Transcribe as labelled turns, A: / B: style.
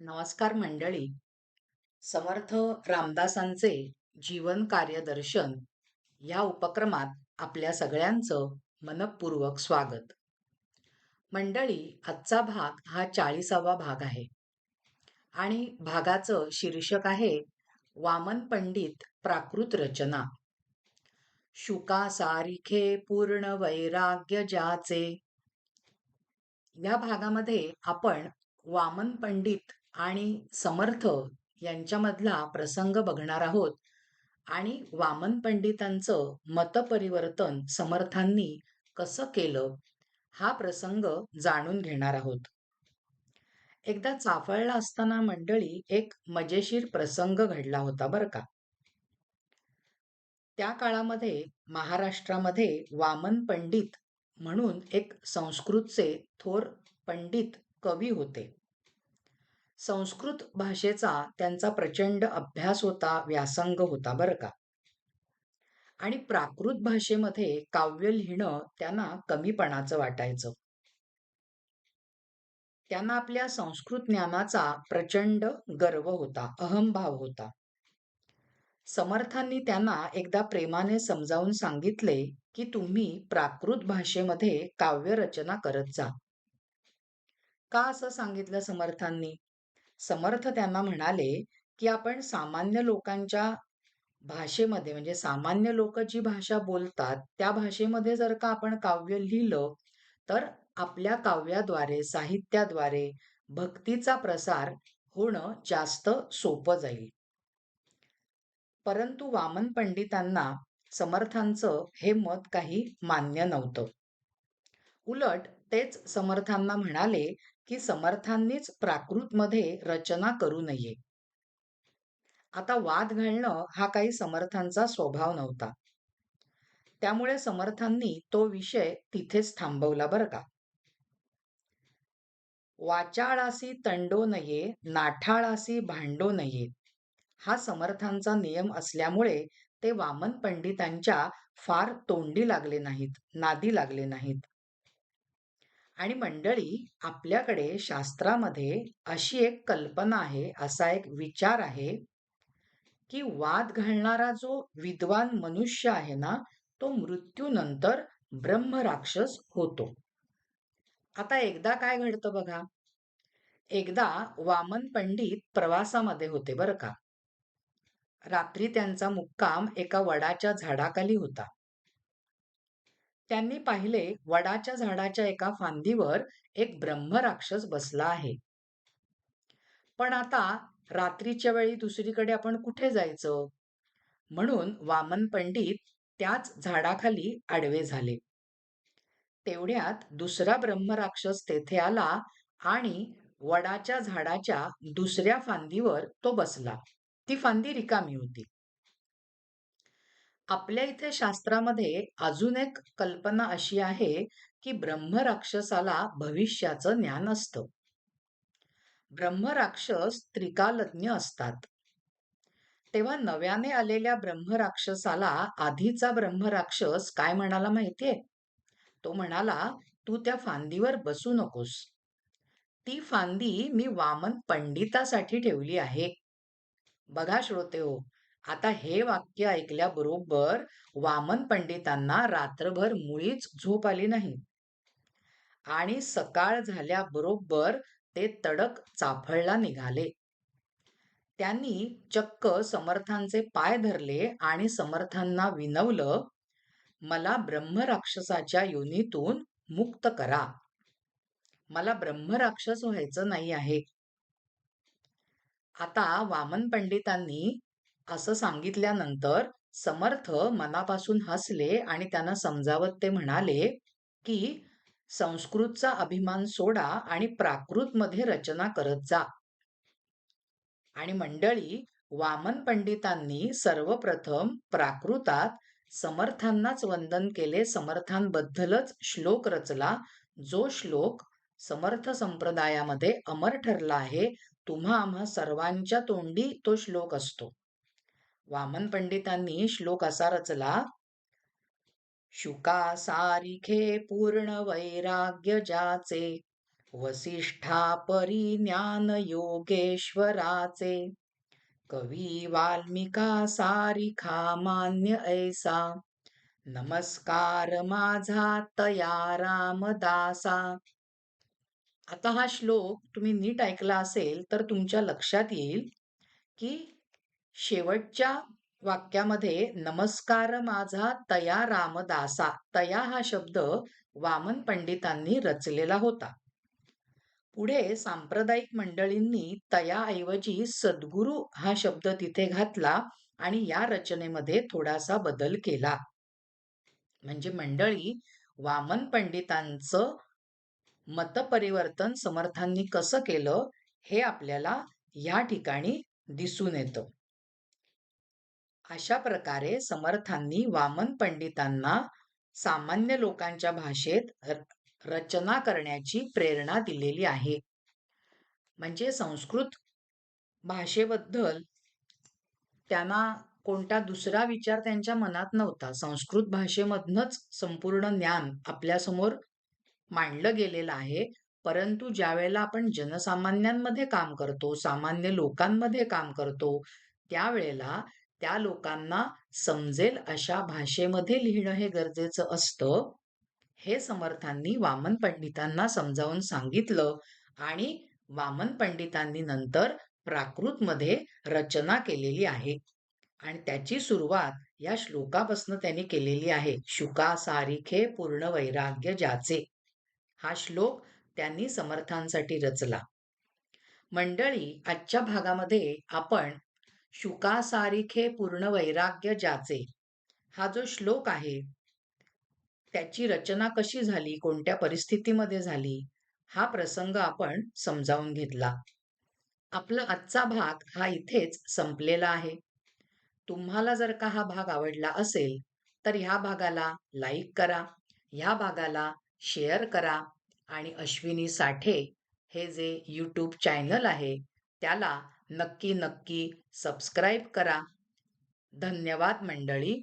A: नमस्कार मंडळी. समर्थ रामदासांचे जीवन कार्यदर्शन या उपक्रमात आपल्या सगळ्यांचं मनपूर्वक स्वागत. मंडळी आजचा भाग हा चाळीसावा भाग आहे. आणि भागाचं शीर्षक आहे वामन पंडित प्राकृत रचना. शुका सारिखे पूर्ण वैराग्य ज्याचे या भागामध्ये आपण वामन पंडित आणि समर्थ यांच्यामधला प्रसंग बघणार आहोत. आणि वामन पंडितांचं मतपरिवर्तन समर्थांनी कसं केलं हा प्रसंग जाणून घेणार आहोत. एकदा चाफळला असताना मंडळी एक मजेशीर प्रसंग घडला होता बरं का. त्या काळामध्ये महाराष्ट्रामध्ये वामन पंडित म्हणून एक संस्कृतचे थोर पंडित कवी होते. संस्कृत भाषेचा त्यांचा प्रचंड अभ्यास होता व्यासंग होता बरं का. आणि प्राकृत भाषेमध्ये काव्य लिहिणं त्यांना कमीपणाचं वाटायचं. त्यांना आपल्या संस्कृत ज्ञानाचा प्रचंड गर्व होता अहमभाव होता. समर्थांनी त्यांना एकदा प्रेमाने समजावून सांगितले की तुम्ही प्राकृत भाषेमध्ये काव्य रचना करत जा. का असं सांगितलं समर्थांनी? समर्थ त्यांना म्हणाले की आपण सामान्य लोकांच्या भाषेमध्ये म्हणजे सामान्य लोक जी भाषा बोलतात त्या भाषेमध्ये जर का आपण काव्य लिहिलं तर आपल्या काव्याद्वारे साहित्याद्वारे भक्तीचा प्रसार होणं जास्त सोपं जाईल. परंतु वामन पंडितांना समर्थांचं हे मत काही मान्य नव्हतं. उलट तेच समर्थांना म्हणाले की समर्थांनीच प्राकृतमध्ये रचना करू नये. आता वाद घालणं हा काही समर्थांचा स्वभाव नव्हता. त्यामुळे समर्थांनी तो विषय तिथेच थांबवला बरं का. वाचाळासी तंडो नये नाठाळासी भांडो नये हा समर्थांचा नियम असल्यामुळे ते वामन पंडितांच्या फार तोंडी लागले नाहीत नादी लागले नाहीत. आणि मंडळी आपल्याकडे शास्त्रामध्ये अशी एक कल्पना आहे असा एक विचार आहे की वाद घालणारा जो विद्वान मनुष्य आहे ना तो मृत्यूनंतर ब्रह्म राक्षस होतो. आता एकदा काय घडतं बघा? एकदा वामन पंडित प्रवासामध्ये होते बरं का. रात्री त्यांचा मुक्काम एका वडाच्या झाडाखाली होता. त्यांनी पाहिले वडाच्या झाडाच्या एका फांदीवर एक ब्रह्मराक्षस बसला आहे. पण आता रात्रीच्या वेळी दुसरीकडे आपण कुठे जायचं? म्हणून वामन पंडित त्याच झाडाखाली आडवे झाले. तेवढ्यात दुसरा ब्रह्मराक्षस तेथे आला आणि वडाच्या झाडाच्या दुसऱ्या फांदीवर तो बसला. ती फांदी रिकामी होती. आपल्या इथे शास्त्रामध्ये अजून एक कल्पना अशी आहे की ब्रह्मराक्षसाला भविष्याचं ज्ञान असतं. ब्रह्मराक्षस त्रिकालज्ञ असतात. तेव्हा नव्याने आलेल्या ब्रह्मराक्षसाला आधीचा ब्रह्मराक्षस काय म्हणाला माहितीये? तो म्हणाला तू त्या फांदीवर बसू नकोस. ती फांदी मी वामन पंडितासाठी ठेवली आहे. बघा श्रोते हो आता हे वाक्य ऐकल्याबरोबर वामन पंडितांना रात्रभर मुळीच झोप आली नाही. आणि सकाळ झाल्याबरोबर ते तडक चाफळला निघाले. त्यांनी चक्क समर्थांचे पाय धरले आणि समर्थांना विनवलं मला ब्रह्मराक्षसाच्या योनीतून मुक्त करा. मला ब्रह्मराक्षस व्हायचं नाही आहे. आता वामन पंडितांनी असं सांगितल्यानंतर समर्थ मनापासून हसले आणि त्यांना समजावत ते म्हणाले की संस्कृतचा अभिमान सोडा आणि प्राकृत मध्ये रचना करत जा. आणि मंडळी वामन पंडितांनी सर्वप्रथम प्राकृतात समर्थांनाच वंदन केले. समर्थांबद्दलच श्लोक रचला. जो श्लोक समर्थ संप्रदायामध्ये अमर ठरला आहे तुम्हा आम्हा सर्वांच्या तोंडी तो श्लोक असतो. वामन पंडितांनी श्लोक असा रचला शुका सारिखे पूर्ण वैराग्य ज्याचे वसिष्ठा परी ज्ञान योगेश्वराचे कवी वाल्मिका सारिखा मान्य ऐसा नमस्कार माझा तया रामदासा. आता हा श्लोक तुम्ही नीट ऐकला असेल तर तुमच्या लक्षात येईल की शेवटच्या वाक्यामध्ये नमस्कार माझा तया रामदासा. तया हा शब्द वामन पंडितांनी रचलेला होता. पुढे सांप्रदायिक मंडळींनी तयाऐवजी सद्गुरू हा शब्द तिथे घातला आणि या रचनेमध्ये थोडासा बदल केला. म्हणजे मंडळी वामन पंडितांचं मतपरिवर्तन समर्थांनी कसं केलं हे आपल्याला या ठिकाणी दिसून येतं. अशा प्रकारे समर्थांनी वामन पंडितांना सामान्य लोकांच्या भाषेत रचना करण्याची प्रेरणा दिलेली आहे. म्हणजे संस्कृत भाषेबद्दल त्यांना कोणता दुसरा विचार त्यांच्या मनात नव्हता. संस्कृत भाषेमधनच संपूर्ण ज्ञान आपल्यासमोर मांडलं गेलेलं आहे. परंतु ज्या वेळेला आपण जनसामान्यांमध्ये काम करतो सामान्य लोकांमध्ये काम करतो त्यावेळेला त्या लोकांना समजेल अशा भाषेमध्ये लिहिणं हे गरजेचं असतं. हे समर्थांनी वामन पंडितांना समजावून सांगितलं आणि वामन पंडितांनी नंतर प्राकृतमध्ये रचना केलेली आहे. आणि त्याची सुरुवात या श्लोकापासून त्यांनी केलेली आहे. शुका सारिखे पूर्ण वैराग्य ज्याचे हा श्लोक त्यांनी समर्थांसाठी रचला. मंडळी आजच्या भागामध्ये आपण शुकासारिखे पूर्ण वैराग्य ज्याचे. हा जो श्लोक आहे त्याची रचना कशी झाली कोणत्या परिस्थितीमध्ये झाली हा प्रसंग आपण समजावून घेतला. आपला आजचा भाग हा इथेच संपलेला आहे. तुम्हाला जर का हा भाग आवडला असेल तर ह्या भागाला लाईक करा ह्या भागाला शेअर करा आणि अश्विनी साठे हे जे यूट्यूब चॅनल आहे त्याला नक्की नक्की सबस्क्राईब करा. धन्यवाद मंडळी.